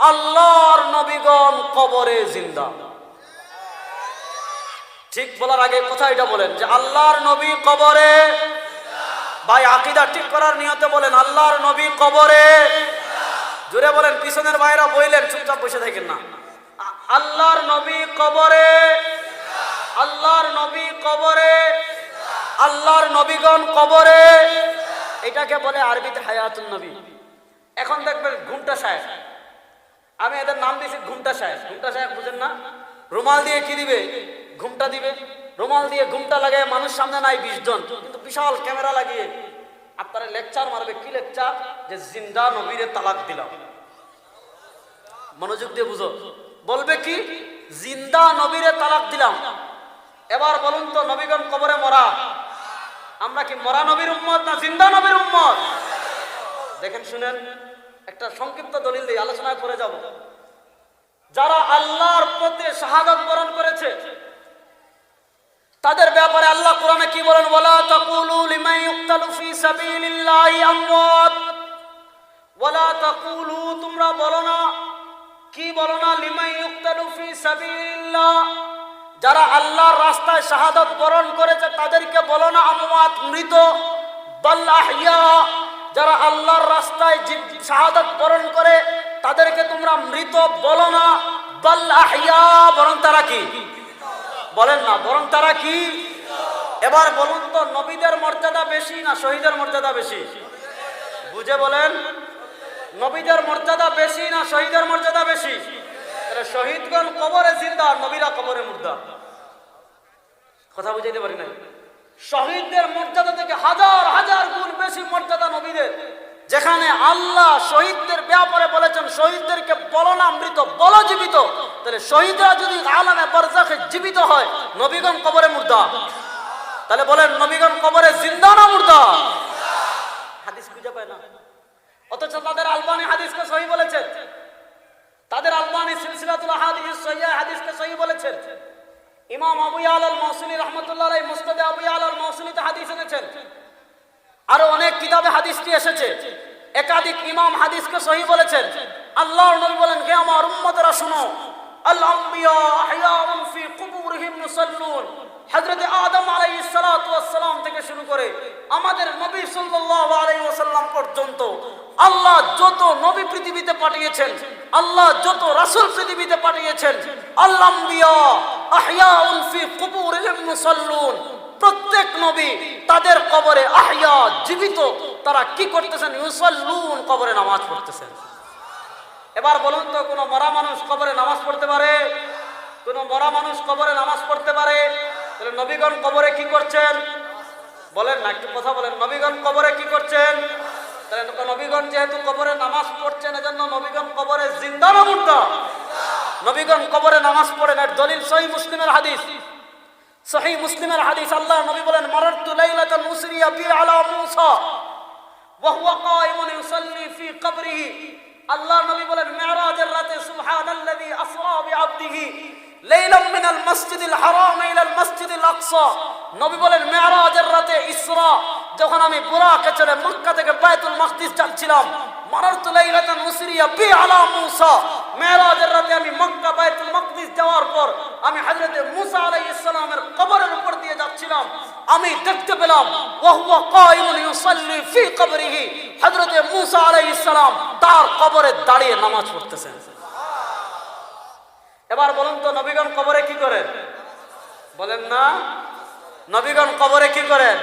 আল্লাহর নবীগণ কবরে জিন্দা। ঠিক বলার আগে কথা এটা বলেন যে আল্লাহর নবী কবরে ভাই আকিদা ঠিক করার নিয়তে বলেন আল্লাহর নবী কবরে জুড়ে বলেন, পিছনের ভাইরা বইলেন, চুপচাপ বসে থাকেন না। আল্লাহর নবী কবরে আল্লাহর নবী কবরে আল্লাহর নবীগণ কবরে এটাকে বলে আরবিতে হায়াতুল নবী। এখন দেখবেন ঘুমটা সাহেব আমি এদের নাম দিয়েছি ঘুমটা সাহেব। ঘুমটা সাহেব বুঝেন না? রুমাল দিয়ে কি দিবে? ঘুমটা দিবে। রুমাল দিয়ে ঘুমটা লাগায় মানুষ সামনে নাই বিশ জন। কিন্তু বিশাল ক্যামেরা লাগিয়ে আপনারা লেকচার মারবে। কি লেকচার? যে জিন্দা নবীরে তালাক দিলাম। মনোযোগ দিয়ে বুঝো। বলবে কি? জিন্দা নবীরে তালাক দিলাম। এবার বলুন তো, নবীগণ কবরে মরা? আমরা কি মরা নবীর উম্মত না জিন্দা নবীর উম্মত? দেখেন, শুনেন। একটা সংক্ষিপ্ত দলিল দিয়ে আলোচনায় করে যাব। যারা আল্লাহর প্রতি শাহাদত বরণ করেছে, তাদের ব্যাপারে আল্লাহ কোরআনে কি বলেন? ওয়ালা তাকুলু লিমান ইউক্তালু ফি সাবিলিল্লাহি আমওয়াত। ওয়ালা তাকুলু, তোমরা বলো না, কি বলো না? লিমান ইউক্তালু ফি সাবিলিল্লাহ। যারা আল্লাহর রাস্তায় শাহাদত বরণ করেছে, তাদেরকে বলো না, আমওয়াত মৃত, বাল আহইয়া। যারা আল্লাহর রাস্তায় শাহাদত বরণ করে, তাদেরকে তোমরা মৃত বলো না। বাল আহইয়া, বরং তারা কি? বলেন না, বরং তারা কি? এবার বলুন তো, নবীদের মর্যাদা বেশি না শহীদের মর্যাদা বেশি? বুঝে বলেন। নবীদের মর্যাদা বেশি না শহীদের মর্যাদা বেশি? শহীদগণ কবরে জিন্দা, নবীরা কবরে মুর্দা। কথা বুঝাইতে পারি নাই? শহীদদের মর্যাদা থেকে হাজার হাজার গুণ বেশি মর্যাদা নবীদের। যেখানে আল্লাহ শহীদদের ব্যাপারে বলেছেন, শহীদদেরকে বলো না মৃত বলো জীবিত তাহলে শহীদরা যদি আলামে বরজাখে জীবিত হয়, নবীগণ কবরে মুর্দা। তাহলে বলেন, নবীগণ কবরে জিন্দা না মুর্দা? হাদিস খুঁজে পায় না। অথচ তাদের আলবানি হাদিসকে সহি বলেছেন। তাদের আলবানি সিলসিলাতুল হাদিস সহিহ হাদিসকে সহি বলেছেন। ইমাম আবু আল মৌসুলি রহমতুল্লাহ মুস্তাদে আবু আল মৌসুলিতে হাদিস এনেছেন। আরও অনেক কিতাবে হাদিসটি এসেছে। একাধিক ইমাম হাদিসকে সহি বলেছেন। আল্লাহর নবী বলেন, হে আমার উম্মতেরা, শুনো। আল আম্বিয়া আহইয়াউন ফি কুবুরিহিম ইউসাল্লুন হযরত আদম আলাইহিস সালাতু ওয়াস সালাম থেকে শুরু করে আমাদের নবী সাল্লাল্লাহু আলাইহি ওয়াসাল্লাম পর্যন্ত আল্লাহ যত নবী পৃথিবীতে পাঠিয়েছেন, আল্লাহ যত রাসূল পৃথিবীতে পাঠিয়েছেন আল আম্বিয়া আহইয়াউন ফি কুবুরিহিম প্রত্যেক নবী তাদের কবরে আহিয়া, জীবিত, তারা কি করতেছেন? ইউসাল্লুন, কবরে নামাজ পড়তেছেন। এবার বলুন তো, কোনো মরা মানুষ কবরে নামাজ পড়তে পারে? কোনো মরা মানুষ কবরে নামাজ পড়তে পারে? তাহলে নবীগণ কবরে কি করছেন? বলেন না, একটু কথা বলেন। নবীগণ কবরে কি করছেন? তাহলে নবীগণ যেহেতু কবরে নামাজ পড়ছেন, এজন্য নবীগণ কবরে জিন্দা না মুর্দা? নবীগণ কবরে নামাজ পড়েন। এর দলিল সহি মুসলিমের হাদিস। সহি মুসলিমের হাদিস আল্লাহ নবী বলেন, মারারতু লাইলাতান উসরিয়া বি আলা মূসা। ওয়া হুয়া কায়িমুন ইউসাল্লি ফি কবরিহি। আল্লাহ নবী বলেন, মেরাজের রাতে সুবহানাল্লাযী আসরা বিআবদিহি লাইলাম মিনাল মাসজিদিল হারাম ইলাল মাসজিদিল যখন আমি বুরাকে চলে মক্কা থেকে বাইতুল মাকদিস যাচ্ছিলাম মারারতু আমি মক্কা বাইতুল মাকদিস যাওয়ার পর আমি হযরতে মুসা আলাইহিস কবরের উপর দিয়ে যাচ্ছিলাম। আমি দেখতে পেলাম, ওয়া হুয়া কায়িমুন ইউসাল্লি ফি কবরিহি। হযরতে মুসা আলাইহিস সালাম তার কবরে দাঁড়িয়ে নামাজ পড়তেছেন। এবার বলুন তো, নবীগণ কবরে কি করেন? বলেন না। নবীগণ কবরে কি করেন?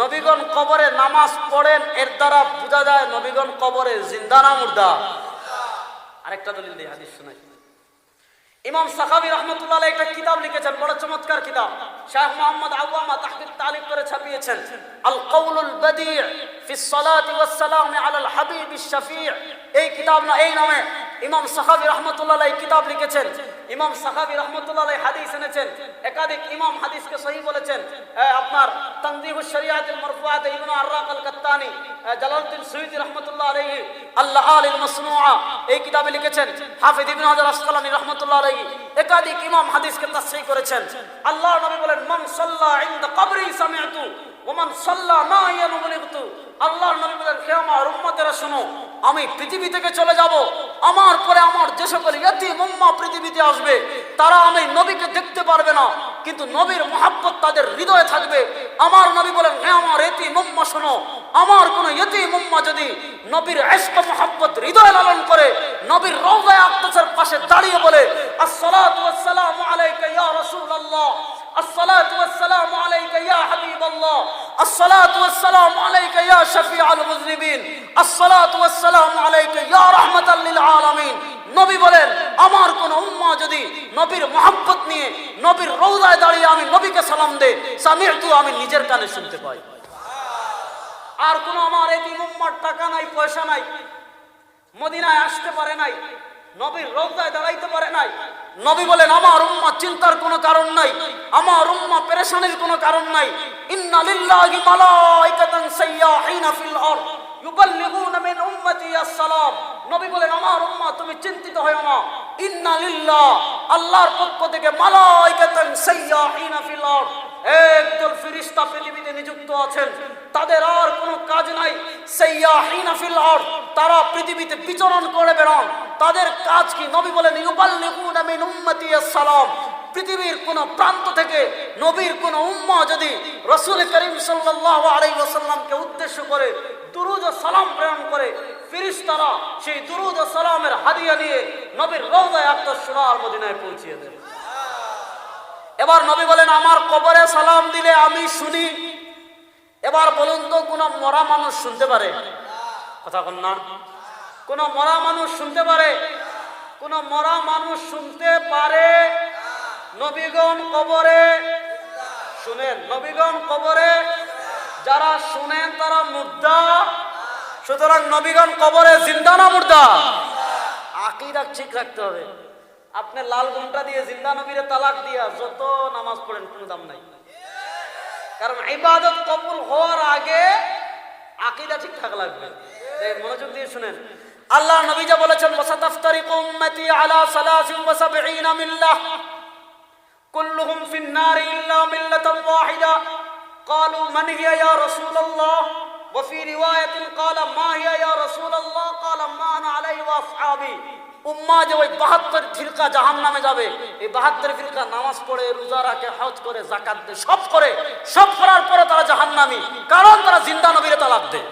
নবীগণ কবরে নামাজ পড়েন, এর দ্বারা বোঝা যায় নবীগণ কবরে জিন্দা না মুর্দা। আরেকটা দলিল দিই হাদিস শোনাই। ইমাম সাখাবি রহমতুল্লাহ একটা কিতাব লিখেছেন, বড় চমৎকার কিতাব। শাহ মোহাম্মদ আওয়ামা তাহকিক তালিক করে ছাপিয়েছেন। আল কওলুল বাদি' ফি সলাতি ওয়াস সালাম আলাল হাবিব শাফি' এই কিতাব না, এই নামে ইমাম সাখাবি রহমতুল্লাহ কিতাব লিখেছেন, ইমাম সাখাবি রহমতুল্লাহ হাদিস এনেছেন, একাধিক ইমাম হাদিসকে সহি বলেছেন আপনার তানজিহুশ শরিয়াতুল মারফুআত ইবনে আররাক আল কাত্তানি জালালউদ্দিন সুয়ুতি রহমতুল্লাহ আলাইহি আল্লাহ আলিল মাসনুআ এই কিতাবে লিখেছেন, হাফিজ ইবনে হাজার আসকালানি রহমতুল্লাহ আলাইহি, একাধিক ইমাম হাদিসকে তাসহিহ করেছেন। আল্লাহ নবী বলেন, মান সাল্লা ইনদা কবরি সামিআতু ওমান সাল্লা না ইয়ানু বলিগতু, আল্লাহর নবী বলেন, হে আমার উম্মতেরা, শোনো, আমি পৃথিবী থেকে চলে যাব। আমার পরে আমার যে সকল ইয়াতিম উম্মা পৃথিবীতে আসবে, তারা আমি নবীকে দেখতে পারবে না। কিন্তু নবীর মহাব্বত তাদের হৃদয়ে থাকবে। আমার নবী বলেন হ্যাঁ আমার এতি মোম্মা শোনো, আমার কোন এতি মোম্মা যদি নবীর এস্ক মহাব্বত হৃদয়ে লালন করে, নবীর রওজায় আত্মাচার পাশে দাঁড়িয়ে বলে, আসসালাতু ওয়াসসালামু আলাইকা ইয়া রাসূলুল্লাহ, আসসালাতু ওয়াসসালামু الله الصلاة والسلام عليك يا شفيع المذنبين الصلاة والسلام عليك يا رحمة للعالمين নবী বলেন আমার কোন উম্মা যদি নবীর মহাব্বত নিয়ে নবীর রৌদায় দাঁড়িয়ে আমি নবীকে সালাম দে সামিরতু আমি নিজের কানে শুনতে পাই আর কোন আমার এটি উম্মার টাকা নাই পয়সা নাই মদিনায় আসতে পারে নাই নবীর রৌদায় দাঁড়াইতে পারে নাই নবী বলেন, আমার উম্মা চিন্তার কোনো কারণ নাই, আমার উম্মা পেরেশানির কোনো কারণ নাই। ইন্না লিল্লাহি মালাইকাতান সাইয়াহিনা ফিল আরদ, ইউবাল্লিগুনা মিন উম্মতি আসসালাম। নবী বলেন, আমার উম্মা তুমি চিন্তিত হয়ো না। ইন্না লিল্লাহ, আল্লাহর পক্ষ থেকে মালাইকাতান সাইয়াহিনা ফিল আরদ একদল ফিরিস্তা পৃথিবীতে নিযুক্ত আছেন, তাদের আর কোনো কাজ নাই। সাইয়াহিনা ফিল আরদ, তারা পৃথিবীতে বিচরণ করে বেড়ান। তাদের কাজ কি? নবী বলেন, ইউবাল্লিগুনা মিন উম্মতি আসসালাম। পৃথিবীর কোন প্রান্ত থেকে নবীর কোন উম্মা যদি রসুল করিম সাল্লাল্লাহু আলাইহি ওয়াসাল্লামকে উদ্দেশ্য করে দুরুদ ও সালাম প্রেরণ করে ফিরিস্তারা সেই দুরুদ ও সালামের হাদিয়া নিয়ে নবীর রওজায় আক্তার সোনার মদিনায় পৌঁছিয়ে দেবে এবার নবী বলেন, আমার কবরে সালাম দিলে আমি শুনি এবার বলুন তো, কোন মরা মানুষ শুনতে পারে? কথা বল না। কোন মরা মানুষ শুনতে পারে? কোন মরা মানুষ শুনতে পারে? নবীগণ কবরে শুনেন, নবীগণ কবরে যারা শুনেন তারা মুর্দা সুতরাং নবীগণ কবরে জিন্দা না মুর্দা? আকিদা ঠিক রাখতে হবে। আপনি লাল ঘুমটা দিয়ে জিন্দা নবীরে তালাক দিয়া যত নামাজ পড়েন কোনো দাম নাই। কারণ ইবাদত কবুল হওয়ার আগে আকিদা ঠিক থাকা লাগবে এই মনোযোগ দিয়ে শুনেন আল্লাহ নবী যা বলেছেন ওয়াসাতাফতারিকু উম্মতি আলা সালাসিন ওয়া সাবঈনা মিল্লাহ কুল্লুহুম ফিন নারি ইল্লা মিল্লাতান ওয়াহিদা قالوا من هي يا رسول الله وفي رواية قال ما هي يا رسول الله قال ما أنا عليه وأصحابي উম্মা যে ওই বাহাত্তর ফিরকা জাহান নামে যাবে। এই বাহাত্তর ফিরকা নামাজ পড়ে, রোজা রাখে, হজ করে জাকাত দেয়, সব করে। সব করার পরে তারা জাহান নামি কারণ তারা জিন্দা নবীরে তালাক দেয়।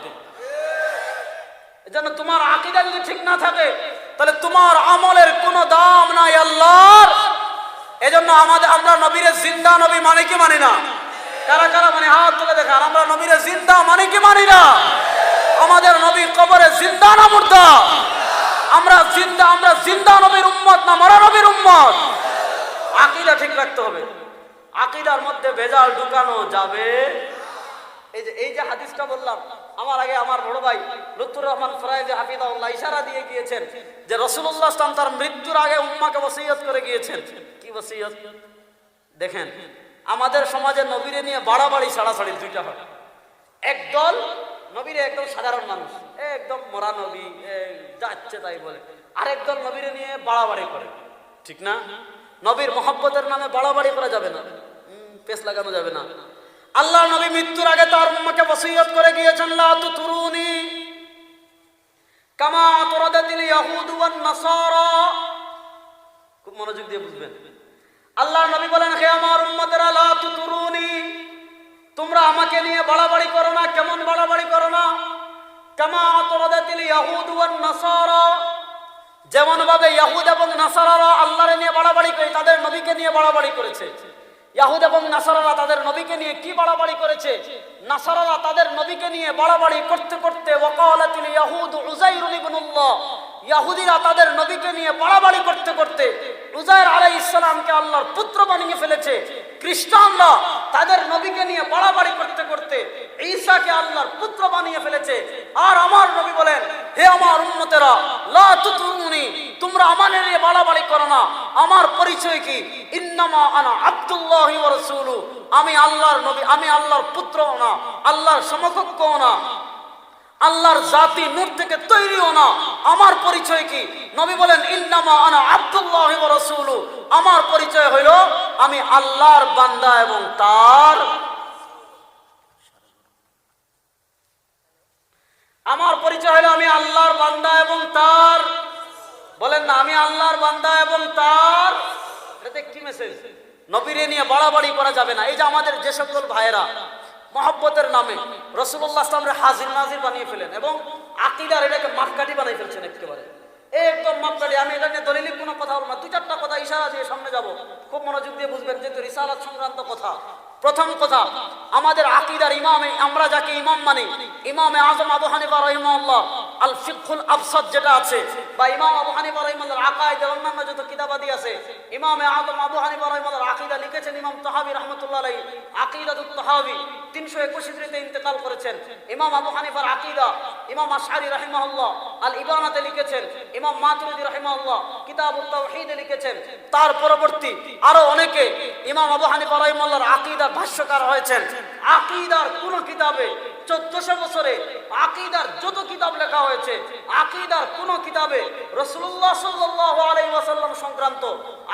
এজন্য তোমার আকিদা যদি ঠিক না থাকে, তাহলে তোমার আমলের কোনো দাম নাই আল্লাহর। এজন্য আমাদের আমরা নবীরে জিন্দা নবী মানে কি মানি না? কারা কারা মানে? হাত তুলে দেখান, আমরা নবীরে জিন্দা মানে কি মানি না? আমাদের নবী কবরে জিন্দা না মুর্দা। আমরা জিন্দা আমরা জিন্দা নবীর উম্মত না মরা নবীর উম্মত? আকিদা ঠিক রাখতে হবে। আকিদার মধ্যে ভেজাল ঢুকানো যাবে। এই যে এই যে হাদিসটা বললাম, আমার আগে আমার বড় ভাই লুৎফুর রহমান ফরাইজ হাফিদাউল্লাহ ইশারা দিয়ে গিয়েছেন যে রসুল্লাহ ইসলাম তার মৃত্যুর আগে উম্মাকে ওসিয়ত করে গিয়েছেন। কি ওসিয়ত? দেখেন, আমাদের সমাজে নবীরে নিয়ে বাড়াবাড়ি, ছাড়াছাড়ি দুইটা হয়। একদল নবীরে একদম সাধারণ মানুষ, একদম মরা নবী যাচ্ছে তাই বলে। আরেক দল নবীরে নিয়ে বাড়াবাড়ি করে, ঠিক না? নবীর মহব্বতের নামে বাড়াবাড়ি করা যাবে না। পেস লাগানো যাবে না। আল্লাহ নবী মৃত্যুর আগে তার উম্মাকে ওসিয়ত করে গিয়েছেন, লা তুতুরুনি কামা তুরাদাতিল ইয়াহুদ ওয়ান নাসারা। খুব মনোযোগ দিয়ে বুঝবেন। আল্লাহ নবী বলেন, হে আমার উম্মতেরা, লা তুতুরুনি তোমরা আমাকে নিয়ে বাড়াবাড়ি করো না, কেমন বাড়াবাড়ি করো না? কামা তুরাদাতিল ইয়াহুদ ওয়ান নাসারা। যেমন ভাবে ইয়াহুদ এবং নাসারারা আল্লাহরে নিয়ে বাড়াবাড়ি করে, তাদের নবীকে নিয়ে বাড়াবাড়ি করেছে। ইয়াহুদ এবং নাসারারা তাদের নবীকে নিয়ে কি বাড়াবাড়ি করেছে? নাসারারা তাদের নবীকে নিয়ে বাড়াবাড়ি করতে করতে ওয়াকালাতিল ইয়াহুদ উজাইর ইবনুল্লাহ। ইয়াহুদিরা তাদের নবীকে নিয়ে বাড়াবাড়ি করতে করতে উজাইর আলাইহিস সালামকে আল্লাহর পুত্র বানিয়ে ফেলেছে, খ্রিস্টানরা তাদের নবীকে নিয়ে বাড়াবাড়ি করতে করতে ঈসাকে আল্লাহর পুত্র বানিয়ে ফেলেছে। আর আমার নবী বলেন, হে আমার উম্মতেরা, লা তুতুরুনি, তোমরা আমাদের নিয়ে বাড়াবাড়ি করো না। আমার পরিচয় কি? ইন্নামা আনা আব্দুল্লাহি ওয়া রাসূলু। আমি আল্লাহর নবী, আমি আল্লাহর পুত্র না, আল্লাহর সমকক্ষ না। আল্লাহর জাতি নূর থেকে তৈরিও না। আমার পরিচয় কি? নবী বলেন, ইন্নামা আনা আব্দুল্লাহি রাসূলু। আমার পরিচয় হইল, আমি আল্লাহর বান্দা এবং তার আমার পরিচয় হলো আমি আল্লাহর বান্দা এবং তার বলেন না, আমি আল্লাহর বান্দা এবং তার এটাতে কি মেসেজ নবীরে নিয়ে বাড়াবাড়ি করা যাবে না। এই যে আমাদের যে সকল ভাইয়েরা মহব্বতের নামে রসুল্লাহ আসলামরে হাজির নাজির বানিয়ে ফেলেন এবং আকিদার এটাকে মাপকাঠি বানিয়ে ফেলছেন একেবারে। একদম মাপকাঠি, আমি এটা নিয়ে দলিলিক কোনো কথা বলব না। দুই চারটা কথা ইশারা দিয়ে সামনে যাব। খুব মনোযোগ দিয়ে বুঝবেন যেহেতু রিসালাত সংক্রান্ত কথা। প্রথম কথা, আমাদের আকিদার ইমামে, আমরা যাকে ইমাম মানি, ইমামে আজম আবু হানিফা রহিমাল্লাহ আল ফিকুল আফসাদ যেটা আছে, বা ইমাম আবু হানিফা রহিমাল্লাহর আকাইদের অন্যান্য যত কিতাবাদি আছে, ইমামে আজম আবু হানিফা রহিমাল্লাহর আকিদা লিখেছেন ইমাম তাহাবি রহমতুল্লাহ আলাই তাহাবি। তিনশো একুশ ইন্তেকাল করেছেন। ইমাম আবু হানিফার আকিদা ইমাম আশারি রাহিমাহুল্লাহ। আল ইবানাতে লিখেছেন, ইমাম মাতুরিদি রাহিমাহুল্লাহ কিতাবুত তাওহীদে লিখেছেন। তার পরবর্তী আরও অনেকে, ইমাম আবু হানিফা রহিমাল্লাহর আকিদার ভাষ্যকার হয়েছেন। আকিদার কোন কিতাবে চোদ্দশো বছরে আকিদার যত কিতাব লেখা হয়েছে, আকিদার কোন কিতাবে রসুল্লাহ সাল্লাহ আলাই ওয়াসাল্লাম সংক্রান্ত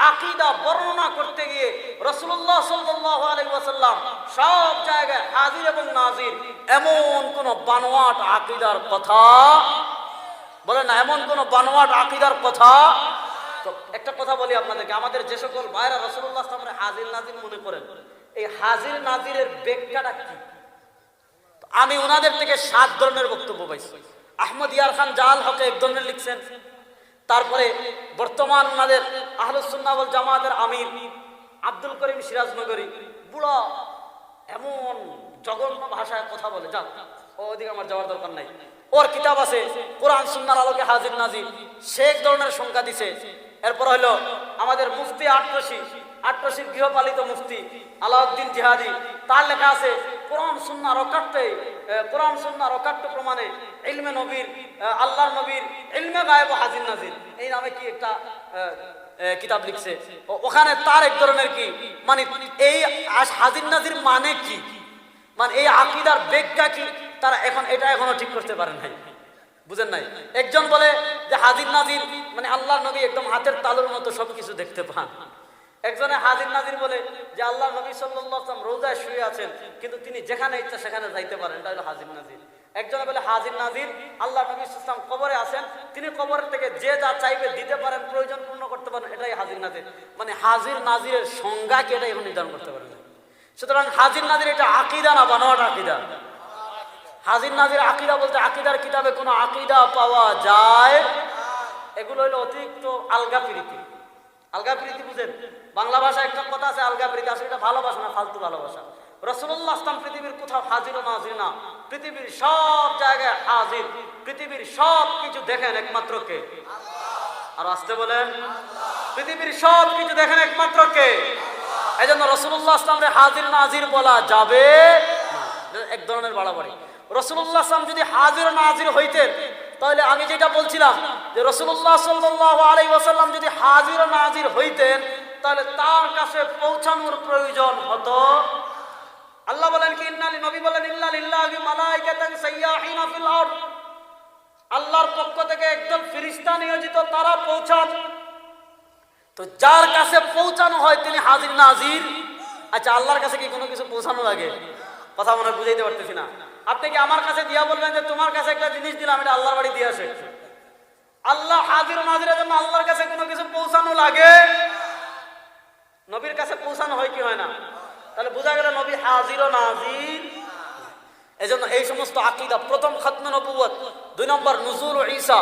আকিদা বর্ণনা করতে গিয়ে রসুল্লাহ সাল্লাহ আলাই ওয়াসাল্লাম সব জায়গায় হাজির এবং নাজির এমন কোন বানোয়াট আকিদার কথা বলে না, এমন কোন বানোয়াট আকিদার কথা। তো একটা কথা বলি আপনাদেরকে, আমাদের যে সকল ভাইরা রসুল্লাহ সামনে হাজির নাজির মনে করেন, এই হাজির নাজিরের ব্যাখ্যাটা কি? আমি ওনাদের থেকে সাত ধরনের বক্তব্য পাইছি। আহমদ ইয়ার খান জাল হকে এক ধরনের লিখছেন, তারপরে বর্তমান ওনাদের আহলুসুন্নাবল জামাতের আমির আব্দুল করিম সিরাজনগরী, বুড়া এমন জঘন্য ভাষায় কথা বলে ও ওদিকে আমার যাওয়ার দরকার নাই। ওর কিতাব আছে, কোরআন, সুন্নার আলোকে হাজির নাজির। সে এক ধরনের সংখ্যা দিছে। এরপর হলো আমাদের মুফতি আটরশি। আটরশির গৃহপালিত মুফতি আলাউদ্দিন জিহাদি। তার লেখা আছে, কোরআন সুন্না রকাট্টে কোরআন সুন্না রকাট্ট প্রমাণে ইলমে নবীর আল্লাহর নবীর ইলমে গায়েব হাজির নাজির। এই নামে কি একটা কিতাব লিখছে। ওখানে তার এক ধরনের কি? মানে এই হাজির নাজির মানে কি? মানে এই আকিদার বেগটা কি? তারা এখন এটা এখনও ঠিক করতে পারেন নাই। বুঝেন নাই? একজন বলে যে হাজির নাজির মানে আল্লাহ নবী একদম হাতের তালুর মতো সবকিছু দেখতে পান। একজনে হাজির নাজির বলে যে আল্লাহ নবী সাল্লাম রোজায় শুয়ে আছেন, কিন্তু তিনি যেখানে ইচ্ছা সেখানে যাইতে পারেন, এটা হলো হাজির নাজির। একজনে বলে, হাজির নাজির আল্লাহ নবী ইসলাম কবরে আছেন, তিনি কবরের থেকে যে যা চাইবে দিতে পারেন, প্রয়োজন পূর্ণ করতে পারেন, এটাই হাজির নাজির। মানে হাজির নাজিরের সংজ্ঞা কি, এটা এখন নির্ধারণ করতে পারেন সুতরাং হাজির নাজির এটা আকিদা না বানোয়াট আকিদা? হাজির নাজির আকিদা বলতে আকিদার কিতাবে কোনো আকিদা পাওয়া যায়? এগুলো হলো অতিরিক্ত আলগা প্রীতি। আলগা প্রীতি বুঝেন? বাংলা ভাষায় একটা কথা আছে, আলগা প্রীতি আসলে এটা ভালোবাসা না, ফালতু ভালোবাসা রসুল্লাহ আসলাম পৃথিবীর কোথাও হাজির নাজির না। পৃথিবীর সব জায়গায় হাজির। পৃথিবীর সব কিছু দেখেন একমাত্র কে? আর আসতে বলেন। পৃথিবীর সব কিছু দেখেন একমাত্র কে? এই জন্য রসুল্লাহ আসলামরে হাজির নাজির বলা যাবে এক ধরনের বাড়াবাড়ি। রসুল্লাহ আসলাম যদি হাজির নাজির হইতেন, তাহলে আমি যেটা বলছিলাম যে রসুল্লাহ সাল্লাহ আলাই ওয়াসাল্লাম যদি হাজির নাজির হইতেন, তাহলে তার কাছে পৌঁছানোর প্রয়োজন হতো। আল্লাহ বলেন কি ইন্নালি নবী বলেন, ইল্লা লিল্লাহি মালাইকাতান সাইয়াহিনা ফিল আরদ। আল্লাহর পক্ষ থেকে একদল ফিরিস্তা নিয়োজিত, তারা পৌঁছান। তো যার কাছে পৌঁছানো হয়, তিনি হাজির, নাজির। আচ্ছা আল্লাহর কাছে কি কোনো কিছু পৌঁছানো লাগে? কথা মনে বুঝাইতে পারতেছি না। আপনি কি আমার কাছে দিয়া বলবেন যে তোমার কাছে একটা জিনিস দিলাম, এটা আল্লাহর বাড়ি দিয়ে আসে? আল্লাহ হাজির নাজিরের জন্য আল্লাহর কাছে কোনো কিছু পৌঁছানো লাগে? নবীর কাছে পৌঁছানো হয় কি হয় না? তাহলে বোঝা গেল নবী হাজির ও নাজির। এজন্য এই সমস্ত আকিদা, প্রথম খতম নবুয়ত দুই নম্বর নজরুল ঈসা।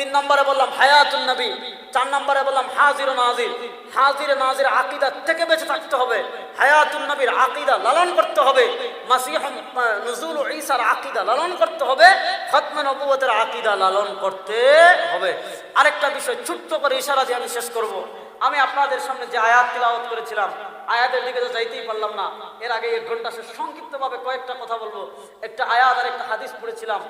তিন নম্বরে বললাম, হায়াতুন নবী। চার নম্বরে বললাম হাজির নাজির। হাজির নাজির আকিদা থেকে বেঁচে থাকতে হবে। হায়াতুল নবীর আকিদা লালন করতে হবে। মাসিহ নুজুল ঈসার আকিদা লালন করতে হবে। খতমে নবুয়তের আকিদা লালন করতে হবে। আরেকটা বিষয়, ছোট্ট করে ইশারা দিয়ে আমি শেষ করব। আমি আপনাদের সামনে যে আয়াত তিলাওয়াত করেছিলাম, আয়াতের দিকে তো যাইতেই পারলাম না। এর আগে এক ঘণ্টা সে সংক্ষিপ্তভাবে কয়েকটা কথা বলব। একটা আয়াত আর একটা হাদিস পড়েছিলাম।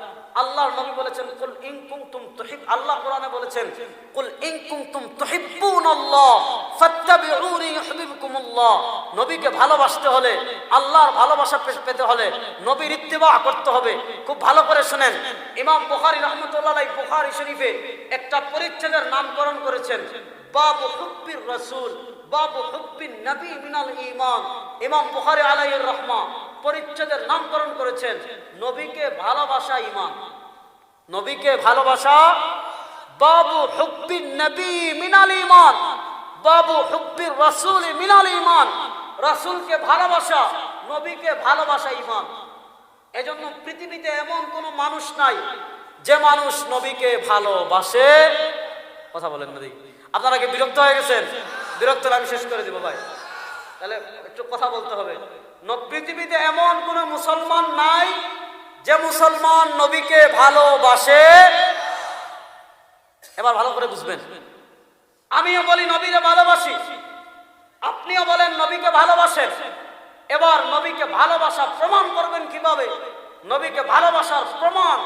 আল্লাহর নবী বলেছেন, কুল ইন কুনতুম তুহিব আল্লাহ কোরআনে বলেছেন, কুল ইন কুনতুম তুহিব্বুনাল্লাহ ফাত্তাবিউনি ইউহিব্বুকুমুল্লাহ। নবীকে ভালোবাসতে হলে, আল্লাহর ভালোবাসা পেতে হলে নবীর ইত্তেবা করতে হবে। খুব ভালো করে শুনেন। ইমাম বুখারী রাহমাতুল্লাহ আলাইহি বুখারী শরীফে একটা পরিচ্ছেদের নামকরণ করেছেন। বাবু হুব্বির রাসূল, বাবু হুব্বিন নবী মিনাল ঈমান। ইমাম বুখারী আলাইহির রহমা পরিচ্ছেদের নামকরণ করেছেন, নবীকে ভালোবাসা ঈমান। নবীকে ভালোবাসা বাবু হুব্বিন নবী মিনাল ইমান বাবু হুব্বির রাসূল মিনাল ইমান রাসূলকে ভালোবাসা, নবীকে ভালোবাসা ইমান এজন্য পৃথিবীতে এমন কোন মানুষ নাই যে মানুষ নবীকে ভালোবাসে। কথা বলেন না আপনারা কি বিরক্ত হয়ে গেছেন? বিরক্ত আমি শেষ করে দিব ভাই। তাহলে একটু কথা বলতে হবে। পৃথিবীতে এমন কোন মুসলমান নাই যে মুসলমান নবীকে ভালোবাসে। এবার ভালো করে বুঝবেন। আমিও বলি নবীকে ভালোবাসি। আপনিও বলেন নবীকে ভালোবাসেন। এবার নবীকে ভালোবাসা প্রমাণ করবেন কীভাবে? নবীকে ভালোবাসার প্রমাণ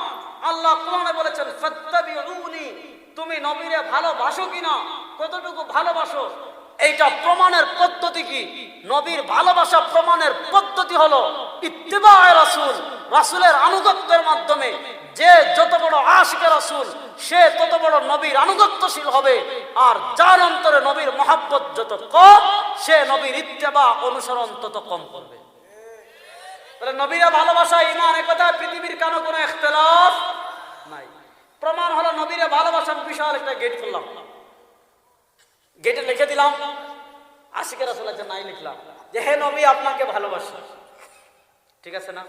আল্লাহ কোরআনে বলেছেন, ফাত্তাবিউনি তুমি নবীরে ভালোবাসো কিনা? কতটুকু ভালোবাসো? এইটা প্রমাণের পদ্ধতি কি? নবীর ভালোবাসা প্রমাণের পদ্ধতি হলো ইত্তেবায় রাসূল, রাসূলের আনুগত্যের মাধ্যমে যে যত বড় আশিকে রাসূল, সে তত বড় নবীর আনুগত্যশীল হবে। আর যার অন্তরে নবীর মহাব্বত যত কম, সে নবীর ইত্তেবা অনুসরণ তত কম করবে। নবীরা ভালোবাসা ইমান একথা পৃথিবীর কেন কোনো ইখতিলাফ নাই। প্রমাণ হলো নবীরা ভালোবাসার বিশাল একটা গেট খুললাম। গেটে লিখে দিলাম আশিকের আসলে নাই লিখলাম, যে হে নবী, আপনাকে ভালোবাসি। ঠিক আছে না?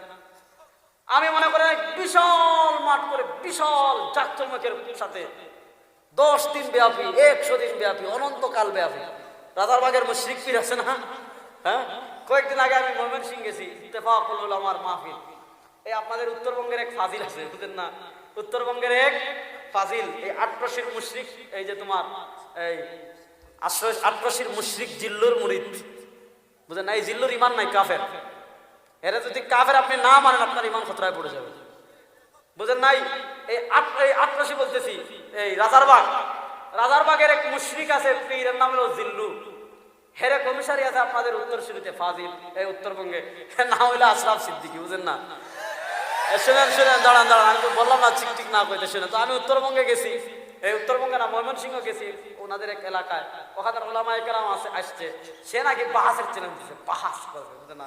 আমি মনে করি বিশাল মাঠ করে বিশাল জাকজমকের সাথে দশ দিন ব্যাপী, একশো দিন ব্যাপী, অনন্তকাল ব্যাপী। রাজারবাগের মুশরিক পীর আছে না? হ্যাঁ? কয়েকদিন আগে আমি মোহামেন সিং গেছি, ইত্তেফাকুল আমার মাহফিল। এই আপনাদের উত্তরবঙ্গের এক ফাজিল আছে বুঝলেন না? উত্তরবঙ্গের এক ফাজিল, এই আটরশির মুশরিক, এই যে তোমার, এই আটরশির মুশরিক জিল্লুর মুরিদ বুঝলেন না? এই জিল্লুর ইমান নাই, কাফের। এরা যদি কাফের, আপনি না মানেন, আপনার ইমান খতরায় পড়ে যাবে। বুঝেন নাই? এই আট, এই আটরাশি বলতেছি, এই রাজারবাগ। রাজারবাগের এক মুশরিক আছে, পীরের নাম হলো জিল্লু। হেরে কমিশনারি আছে, আপনাদের উত্তর শুরুতে ফাজিল, এই উত্তরবঙ্গে। নাম হইল আশরাফ সিদ্দিকী, বুঝেন না? শুনেন শুনেন, দাঁড়ান দাঁড়ান, আমি তো বললাম না ঠিক ঠিক না কইতে শুনে তো আমি উত্তরবঙ্গে গেছি। এই উত্তরবঙ্গে না, ময়মনসিংহ গেছি, ওনাদের এক এলাকায়। ওখানে ওলামা একরাম আছে, আসছে। সে নাকি বাহাসের চ্যালেঞ্জ দিচ্ছে বাহাস করবে বুঝলেন না?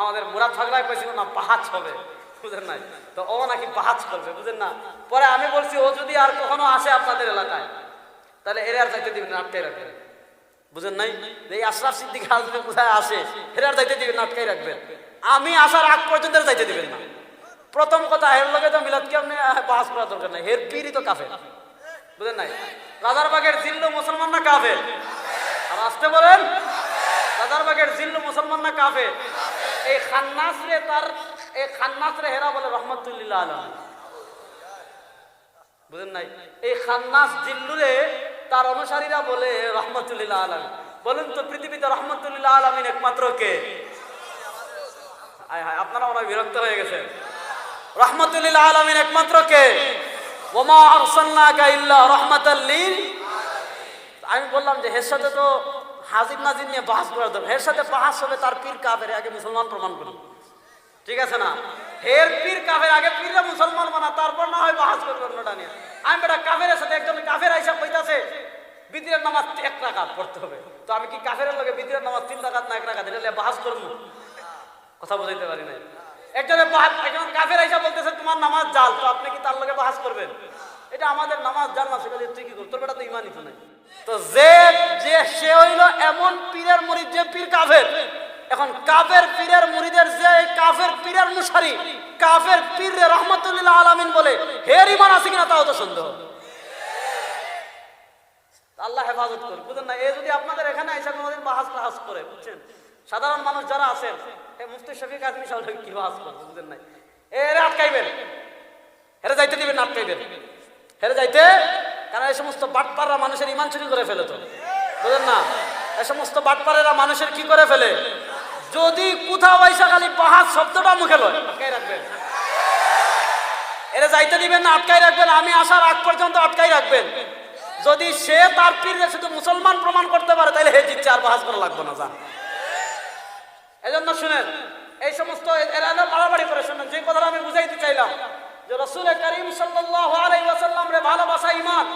আমাদের মুরাদ ঝগড়ায় কইছিল না বাহাজ হবে বুঝেন নাই তো ও নাকি বাহাজ করবে বুঝেন না? পরে আমি বলছি, ও যদি আর কখনো আসে আপনাদের এলাকায়, তাহলে এর আর যাইতে দিবেন আটকাই রাখবেন। বুঝেন নাই? এই আশরাফ সিদ্দিক কোথায় আসে এর আর যাইতে দিবেন আটকাই রাখবেন। আমি আসার আগ পর্যন্ত যাইতে দিবেন না। প্রথম কথা হের লগে তো মিলাদ কি আপনি বাস করা দরকার নাই। হের পীরই তো কাফের। বুঝেন নাই? রাজারবাগের জিল্লু মুসলমান না কাফের। আর আসতে বলেন, রাজারবাগের জিল্লু মুসলমান না কাফের। এই খান্নাস রে তার, এই খান্নাস রে হেরা বলে রহমতুল্লাহ আলম। বুঝেন নাই? এই খান্নাস জিল্লুরে তার অনুসারীরা বলে রহমতুল্লাহ আলম। বলুন তো, পৃথিবীতে রহমতুল্লাহ আলমিন একমাত্র কে? আপনারা অনেক বিরক্ত হয়ে গেছেন। রহমতুল্লাহ আলমিন একমাত্র কে? ওমা আরসালনাকা ইল্লা রাহমাতাল লিল আমি বললাম যে, হের সাথে তো হাজির নাজির নিয়ে বাহাস করা দরকার। হের সাথে বাহাস হবে তার পীর কাফের, আগে মুসলমান প্রমাণ করি। ঠিক আছে না? হের পীর কাফের, আগে পীররা মুসলমান বানা, তারপর না হয় বাহাস করবে অন্যটা নিয়ে। আমি বেটা কাফের সাথে একজন কাফের আইসা কইতাছে বিদ্রের নামাজ এক রাকাত পড়তে হবে। তো আমি কি কাফের লগে বিদ্রের নামাজ তিন রাকাত না এক রাকাত? এটা বাহাস করব। কথা বুঝাইতে পারি নাই। একজনের বাহাত একজন কাফের আইসা বলতেছে, তোমার নামাজ জাল, তো আপনি কি তার লগে বাহাস করবেন? এটা আমাদের নামাজ জাল না, সেটা তুই কি তোর বেটা তো ইমানই তো তো যে যে, সে হইল এমন পীরের মুরিদ যে পীর কাফের। এখন কাফের পীরের মুরিদের যে কাফের পীরের মুশারি, কাফের পীর রহমতুল্লাহ আলামিন বলে, হের ইমান আছে কিনা তাও তো সন্দেহ। আল্লাহ হেফাজত করে বুঝলেন না, এ যদি আপনাদের এখানে আইসা কোনোদিন বাহাস টাহাস করে, বুঝছেন? সাধারণ মানুষ যারা আছেন মুফতি শফিক আজমি সাহেব কি করবে বুঝলেন নাই? এরে আটকাইবেন। হেরে যাইতে দিবেন, আটকাইবেন। হেরে যাইতে কারণ এই সমস্ত বাটপাররা মানুষের ইমান চুরি করে ফেলে তো। বুঝলেন না? এই সমস্ত বাটপারেরা মানুষের কি করে ফেলে? যদি কোথাও পয়সা খালি বাহাস শব্দটা মুখে লয়। আটকাই রাখবেন। এরা যাইতে দিবেন না, আটকাই রাখবেন। আমি আসার আগ পর্যন্ত আটকাই রাখবেন। যদি সে তার পীরে শুধু মুসলমান প্রমাণ করতে পারে, তাহলে হে জিতছে, আর বাহাস করা লাগবে না যান এজন্য শুনেন, এই সমস্ত এরা বাড়াবাড়ি করে শুনেন, যে কথাটা আমি বুঝাইতে চাইলাম, যে রসুল করিম সাল্লাল্লাহু আলাইহি ওয়াসাল্লাম রে ভালোবাসা ইমান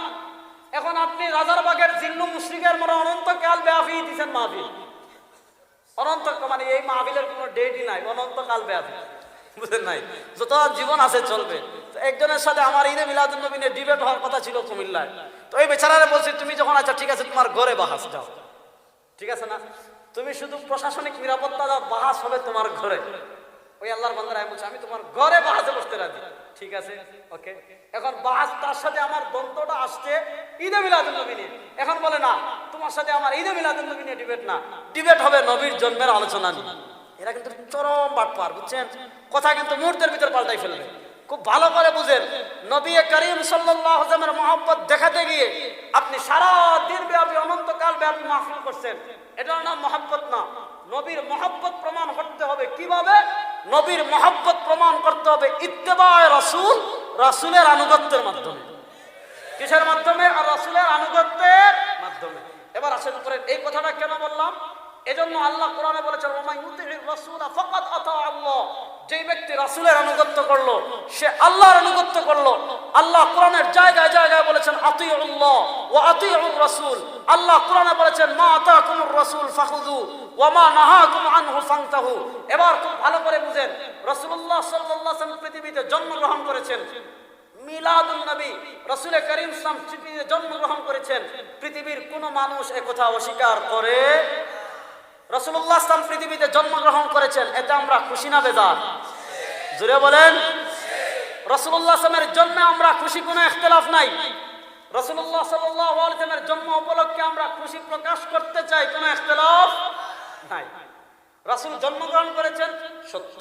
এখন আপনি রাজারবাগের জিল্লু মুশরিকের মনে অনন্তকাল ব্যাপী দিছেন মাহফিল। অনন্ত মানে এই মাহফিলের কোনো ডেটই নাই, অনন্তকাল ব্যাপী বুঝলেন নাই? যত জীবন আছে চলবে। তো একজনের সাথে আমার ঈদে মিলাদুল নবীনের ডিবেট হওয়ার কথা ছিল কুমিল্লায়। তো ওই বেচারারে বলছি, তুমি যখন আচ্ছা ঠিক আছে, তোমার ঘরে বাহাস, যাও। ঠিক আছে না? তুমি শুধু প্রশাসনিক নিরাপত্তা দাও, বাহাস হবে তোমার ঘরে। ওই আল্লাহর বান্দারা আমি বলছি, আমি তোমার ঘরে বাহাসে বসতে রাজি। ঠিক আছে? ওকে? এখন বাহাস তার সাথে আমার দ্বন্দ্বটা আসছে ঈদে মিলাদুল নবী নিয়ে। এখন বলে, না, তোমার সাথে আমার ঈদে মিলাদুল নবী নিয়ে ডিবেট না। ডিবেট হবে নবীর জন্মের আলোচনা নিয়ে। এরা কিন্তু চরম বাটপার, বুঝছেন? কথা কিন্তু মুহূর্তের ভিতর পাল্টাই ফেলবে। খুব ভালো করে বুঝেন, নবী করিম ওয়াসাল্লামের মহব্বত দেখাতে গিয়ে আপনি সারা ব্যাপী মাহফিল করছেন, এটার নাম মহব্বত না। নবীর মহব্বত প্রমাণ করতে হবে কীভাবে? নবীর মহব্বত প্রমাণ করতে হবে ইত্তেবায় রাসূল, রাসূলের আনুগত্যের মাধ্যমে। কিসের মাধ্যমে? আর রাসূলের আনুগত্যের মাধ্যমে। এবার আসেন করে এই কথাটা কেন বললাম? এজন্য আল্লাহ কোরআনে বলেছেন ওমাই ইউতিহির রাসূলা ফাকাদ আতা আল্লাহ। যেই ব্যক্তি রাসূলের আনুগত্য করল, সে আল্লাহর আনুগত্য করল। আল্লাহ কোরআনের জায়গায় জায়গায় বলেছেন, আতিউল্লাহ ওয়া আতিউর রাসূল। আল্লাহ কোরআনে বলেছেন, মা আতাকুমুর রাসূল ফাখুযু ওয়া মা নাহাকুম আনহু ফান্তাহু। এবার খুব ভালো করে বুঝেন, রাসূলুল্লাহ সাল্লাল্লাহু আলাইহি পৃথিবীতে জন্মগ্রহণ করেছেন। মিলাদুন নবী, রসুল করিম ইসলাম পৃথিবীতে জন্মগ্রহণ করেছেন। পৃথিবীর কোনো মানুষ একথা অস্বীকার করে রসুল্লাহ ইসলাম পৃথিবীতে জন্মগ্রহণ করেছেন, এতে আমরা খুশি না বেজার? জুড়ে বলেন রসুল্লাহ আসলামের জন্মে আমরা খুশি, কোনো ইখতলাফ নাই। রসুল্লাহ সাল্লামের জন্ম উপলক্ষে আমরা খুশি প্রকাশ করতে চাই, কোনো ইখতলাফ নাই। রাসুল জন্মগ্রহণ করেছেন, সত্য।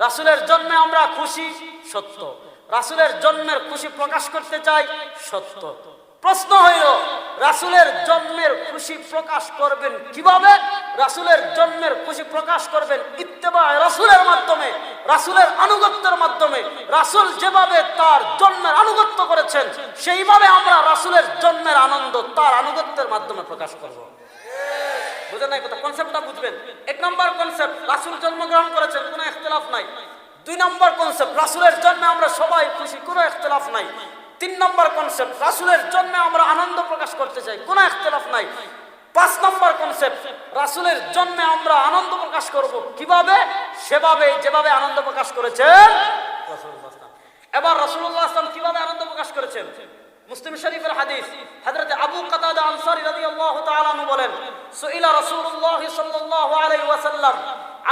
রাসুলের জন্মে আমরা খুশি, সত্য। রাসুলের জন্মের খুশি প্রকাশ করতে চাই, সত্য। প্রশ্ন হইল, রাসুলের জন্মের খুশি প্রকাশ করবেন কীভাবে? রাসুলের জন্মের খুশি প্রকাশ করবেন ইত্তেবা রাসুলের মাধ্যমে, রাসুলের আনুগত্যের মাধ্যমে। রাসুল যেভাবে তার জন্মের আনুগত্য করেছেন, সেইভাবে আমরা রাসুলের জন্মের আনন্দ তার আনুগত্যের মাধ্যমে প্রকাশ করব। বুঝেন নাই কথা? কনসেপ্টটা বুঝবেন? এক নম্বর কনসেপ্ট রাসুল জন্মগ্রহণ করেছেন, কোনো ইখতলাফ নাই। দুই নম্বর কনসেপ্ট রাসুলের জন্মে আমরা সবাই খুশি, কোনো ইখতলাফ নাই। তিন নম্বর কনসেপ্ট রাসুলের জন্মে আমরা আনন্দ প্রকাশ করতে চাই, কোনো ইখতলাফ নাই। পাঁচ নম্বর কনসেপ্ট রাসুলের জন্য আমরা আনন্দ প্রকাশ করব কীভাবে? সেভাবে যেভাবে আনন্দ প্রকাশ করেছেন। এবার রাসূলুল্লাহ আসলাম কীভাবে আনন্দ প্রকাশ করেছেন? মুসলিম শরীফের হাদিস, হযরত আবু কাতাদা আনসারী রাদিয়াল্লাহু তাআলা আনহু বলেন, সুইলা রাসূলুল্লাহ সাল্লাল্লাহু আলাইহি ওয়াসাল্লাম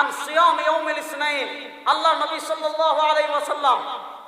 আন সিয়াম ইয়াউমিল ইসনাইন আল্লাহ নবী সাল্লাল্লাহু আলাইহি ওয়াসাল্লাম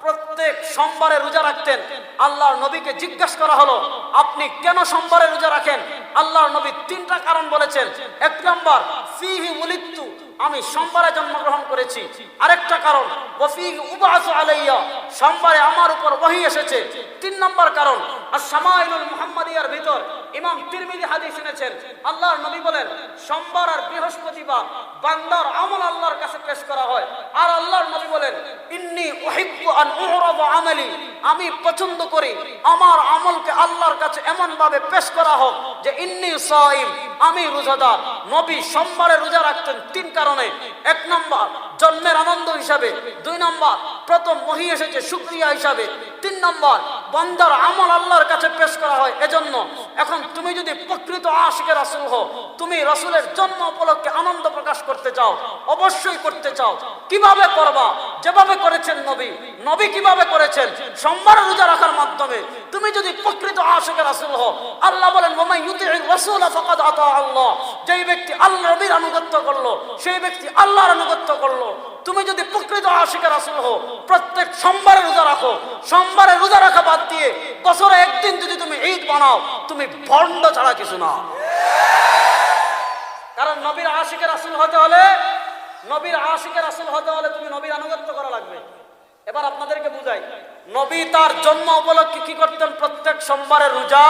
প্রত্যেক সোমবারে রোজা রাখতেন। আল্লাহর নবীকে জিজ্ঞাসা করা হলো, আপনি কেন সোমবারে রোজা রাখেন? আল্লাহর নবী তিনটা কারণ বলেছেন। এক নম্বর, ফিহি মুলিত্তু, আমি সোমবারে জন্মগ্রহণ করেছি। আরেকটা কারণ ওয়াফিহি উবাসু আলাইয়া, সোমবারে আমার উপর ওহী এসেছে। তিন নম্বর কারণ আর সামাইলুল মুহাম্মাদিয়ার ভিতর ইমাম তিরমিজি হাদিস শুনেছেন, আল্লাহর নবী বলেন, সোমবার আর বৃহস্পতিবার বান্দার আমল আল্লাহর কাছে পেশ করা হয়। আর আল্লাহর নবী বলেন, ইন্নি উহিব্বু আন উহরাব আমালি আমি পছন্দ করি আমার আমলকে আল্লাহর কাছে এমন ভাবে পেশ করা হোক যে ইন্নি সাইম, আমি রোজাদার। নবী সোমবারে রোজা রাখতেন তিন কারণে। এক নম্বর, জন্মের আনন্দ হিসাবে। দুই নম্বর, প্রথম মহি এসেছে শুক্রিয়া হিসাবে। তিন নম্বর বন্দার আমল আল্লাহর কাছে পেশ করা হয়। এজন্য এখন তুমি যদি প্রকৃত আশকে রাসুল হো তুমি রাসুলের জন্ম উপলক্ষে আনন্দ প্রকাশ করতে চাও, অবশ্যই করতে চাও। কীভাবে করবা? যেভাবে করেছেন নবী নবী কীভাবে করেছেন সোমবার রোজা রাখার মাধ্যমে। তুমি যদি প্রকৃত আশিকে রাসুল হো আল্লাহ বলেন ওমাই আল্লাহ। যেই ব্যক্তি আল্লাহ নবীর আনুগত্য করল, সেই ব্যক্তি আল্লাহর আনুগত্য করল। তুমি যদি প্রকৃত আশিকের রাসূল হো প্রত্যেক সোমবারে রোজা রাখো। সোমবারে রোজা রাখা বাদ দিয়ে বছরে একদিন যদি তুমি ঈদ বানাও, তুমি ভণ্ড ছাড়া কিছু না। কারণ নবীর আশিকের রাসূল হতে হলে নবীর আশিকের আসল হতে হলে তুমি নবীর আনুগত্য করা লাগবে। এবার আপনাদেরকে বুঝাই, নবী তার জন্ম উপলক্ষে কি করতেন প্রত্যেক সোমবারে রোজা?